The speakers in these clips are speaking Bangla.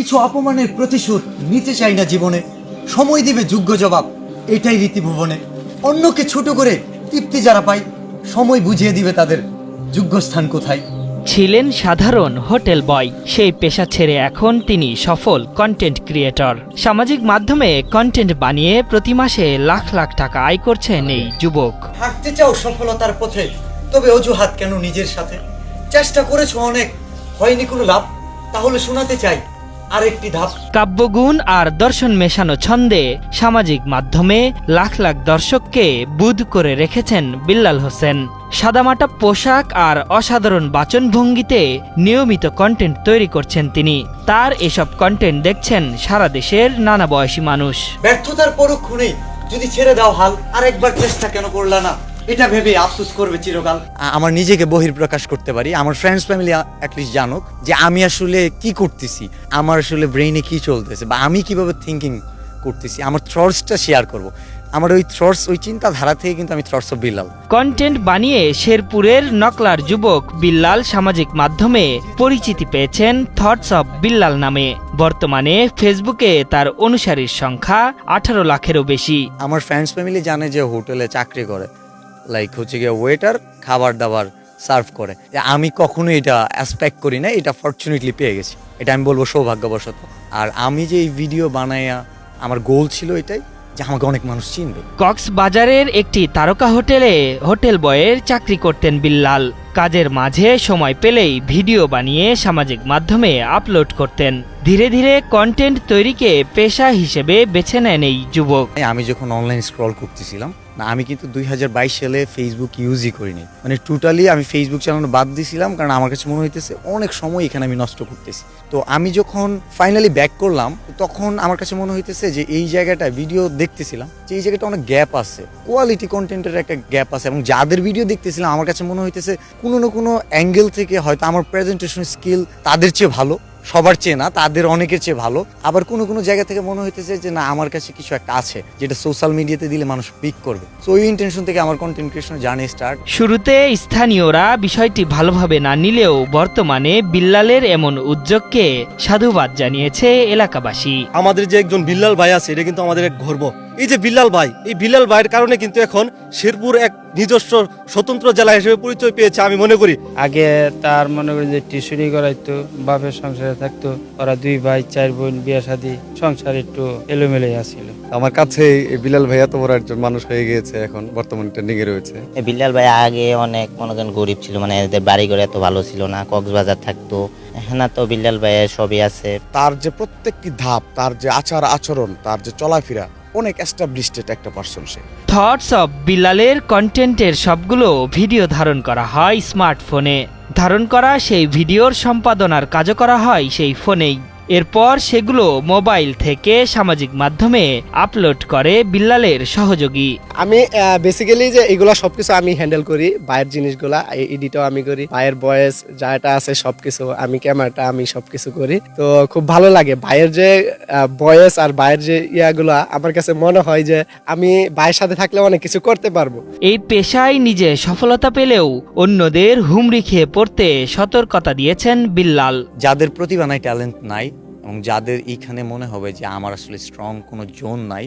কিছু অপমানের প্রতিশোধ নিতে চাই না জীবনে। সময় দিবে যোগ্য জবাব এটাই রীতিভুবনে। অন্যকে ছোট করে তৃপ্তি যারা পায় সময় বুঝিয়ে দিবে তাদের যোগ্য স্থান কোথায়। ছিলেন সাধারণ হোটেল বয় সেই পেশা ছেড়ে এখন তিনি সফল কন্টেন্ট ক্রিয়েটর সামাজিক মাধ্যমে কন্টেন্ট বানিয়ে প্রতি মাসে লাখ লাখ টাকা আয় করছেন এই যুবক। হাঁটতে চাও সফলতার পথে তবে অজুহাত কেন নিজের সাথে? চেষ্টা করেছ অনেক হয়নি কোনো লাভ তাহলে শোনাতে চাই। আরেকটি ধাপ। কাব্যগুণ আর দর্শন মেশানো ছন্দে সামাজিক মাধ্যমে লাখ লাখ দর্শককে বুধ করে রেখেছেন বিল্লাল হোসেন। সাদামাটা পোশাক আর অসাধারণ বাচনভঙ্গিতে নিয়মিত কন্টেন্ট তৈরি করছেন তিনি। তার এসব কন্টেন্ট দেখছেন সারা দেশের নানা বয়সী মানুষ। ব্যর্থতার পরক্ষণেই যদি ছেড়ে দাও হাল আরেকবার চেষ্টা কেন করলা না? এটা ভেবে আফসোস করবে চিরকাল। আমার নিজেকে বহির্প্রকাশ করতে পারি। আমার ফ্রেন্ডস ফ্যামিলি অ্যাটলিস্ট জানুক যে আমি আসলে কি করতেছি আমার আসলে ব্রেইনে কি চলতেছে বা আমি কীভাবে থিঙ্কিং করতেছি আমার থ্রটসটা শেয়ার করব। আমার ওই থ্রটস ওই চিন্তাধারা থেকে কিন্তু আমি থ্রটস অফ বিল্লাল কন্টেন্ট বানিয়ে শেরপুরের নকলার যুবক বিল্লাল সামাজিক মাধ্যমে পরিচিতি পেয়েছেন থটস অব বিল্লাল নামে। বর্তমানে ফেসবুকে তার অনুসারীর সংখ্যা আঠারো লাখেরও বেশি। আমার ফ্রেন্ডস ফ্যামিলি জানে যে হোটেলে চাকরি করে। লাইক হচ্ছে গিয়ে ওয়েটার খাবার দাবার সার্ভ করে। আমি কখনো এটা অ্যাসপেক্ট করি না এটা ফর্চুনেটলি পেয়ে গেছি। এটা আমি বলব সৌভাগ্যবশত। আর আমি যে এই ভিডিও বানাইয়া আমার গোল ছিল এটাই, যে আমাকে অনেক মানুষ চিনবে। কক্সবাজারের একটি তারকা হোটেলে, হোটেল বয়ের চাকরি করতেন বিল্লাল। কাজের মাঝে সময় পেলেই ভিডিও বানিয়ে সামাজিক মাধ্যমে আপলোড করতেন। ধীরে ধীরে কন্টেন্ট তৈরিকে পেশা হিসেবে বেছে নেন এই যুবক। আমি যখন অনলাইন স্ক্রল করতেছিলাম, না, আমি কিন্তু দুই হাজার বাইশ সালে ফেসবুক ইউজই করিনি। মানে টোটালি আমি ফেসবুক চালানো বাদ দিয়েছিলাম কারণ আমার কাছে মনে হইতেছে অনেক সময় এখানে আমি নষ্ট করতেছি। তো আমি যখন ফাইনালি ব্যাক করলাম, তখন আমার কাছে মনে হইতেছে যে এই জায়গাটা ভিডিও দেখতেছিলাম, যে এই জায়গাটা অনেক গ্যাপ আছে। কোয়ালিটি কন্টেন্টের একটা গ্যাপ আছে এবং যাদের ভিডিও দেখতেছিলাম, আমার কাছে মনে হইতেছে কোনো না কোনো অ্যাঙ্গেল থেকে হয়তো আমার প্রেজেন্টেশন স্কিল তাদের চেয়ে ভালো। সবার চেয়ে না তাদের অনেকের চেয়ে ভালো। আবার কোনো কোনো জায়গা থেকে মনে হইতেছে যে না আমার কাছে কিছু একটা আছে যেটা সোশ্যাল মিডিয়াতে দিলে মানুষ পিক করবে। সো ওই ইন্টেনশন থেকে আমার কন্টেন্ট ক্রিয়েশন জার্নি স্টার্ট শুরুতে স্থানীয়রা বিষয়টি ভালোভাবে না নিলেও বর্তমানে বিল্লালের এমন উদ্যোগকে সাধুবাদ জানিয়েছে এলাকাবাসী। আমাদের যে একজন বিল্লাল ভাই আছে এটা কিন্তু আমাদের এক গর্ব। এই যে বিল্লাল ভাই এই বিল্লাল ভাইয়ের কারণে কিন্তু এখন শেরপুর এক নিজস্ব স্বতন্ত্র জেলা হিসেবে পরিচয় পেয়েছে আমি মনে করি। আগে তার মনে করি যে টিউশনি করাইতো বাপের সংসারে থাকতো ওরা দুই ভাই চার বোন বিয়ে শাদি সংসার একটু এলোমেলে আসছিল আমার কাছে এই বিলাল ভাইয়া তো বড় একজন মানুষ হয়ে গিয়েছে এখন বর্তমান ট্রেন্ডিং এ রয়েছে। এই বিল্লাল ভাই আগে অনেক মনোজন গরিব ছিল মানে এদের বাড়ি ঘরে এত ভালো ছিল না কক্সবাজার থাকতো। এখন তো বিল্লাল ভাইয়ের সবই আছে। তার যে প্রত্যেকটি ধাপ তার যে আচার আচরণ তার যে চলাফেরা অনেক এস্টাবলিশড একটা পার্সন সে। থটস অফ বিলালের কন্টেন্টের সবগুলো ভিডিও ধারণ করা হয় স্মার্টফোনে ধারণ করা সেই ভিডিওর সম্পাদনার কাজও করা হয় সেই ফোনেই এরপর সেগুলো মোবাইল থেকে সামাজিক মাধ্যমে আপলোড করে বিল্লালের সহযোগী। আমি বেসিক্যালি যে এগুলা সবকিছু আমি হ্যান্ডেল করি বাইরের জিনিসগুলা এডিটও আমি করি বাইরের বয়েস যাটা আছে সবকিছু আমি ক্যামেরাটা আমি সবকিছু করি। তো খুব ভালো লাগে বাইরের যে বয়েস আর বাইরের যে ইয়াগুলা আমার কাছে মনে হয় যে আমি বাইরের সাথে থাকলে অনেক কিছু করতে পারব। এই পেশায় নিজে সফলতা পেলেও অন্যদের হুমড়ি খেয়ে পড়তে সতর্কতা দিয়েছেন বিল্লাল। যাদের প্রতিভা নাই ট্যালেন্ট নাই এবং যাদের এইখানে মনে হবে যে আমার আসলে স্ট্রং কোনো জোন নাই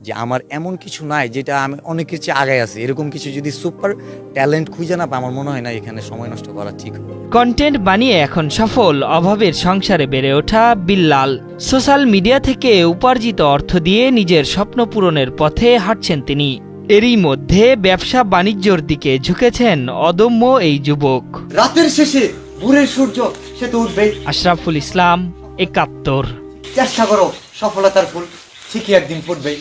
যে আমার এমন কিছু নাই যেটা আমি অনেকের চেয়ে আগায় আছি। এরকম কিছু যদি সুপার ট্যালেন্ট খুঁজে না পাই আমার মনে হয় না এখানে সময় নষ্ট করা ঠিক কন্টেন্ট বানিয়ে এখন সফল অভাবের সংসারে বেড়ে ওঠা বিল্লাল। সোশ্যাল মিডিয়া থেকে উপার্জিত অর্থ দিয়ে নিজের স্বপ্ন পূরণের পথে হাঁটছেন তিনি। এরই মধ্যে ব্যবসা বাণিজ্যর দিকে ঝুঁকেছেন অদম্য এই যুবক। রাতের শেষে ভোরের সূর্য সে তো উঠবেই। আশরাফুল ইসলাম একাত্তর। চেষ্টা করো সফলতার ফুল ঠিকই একদিন ফুটবেই।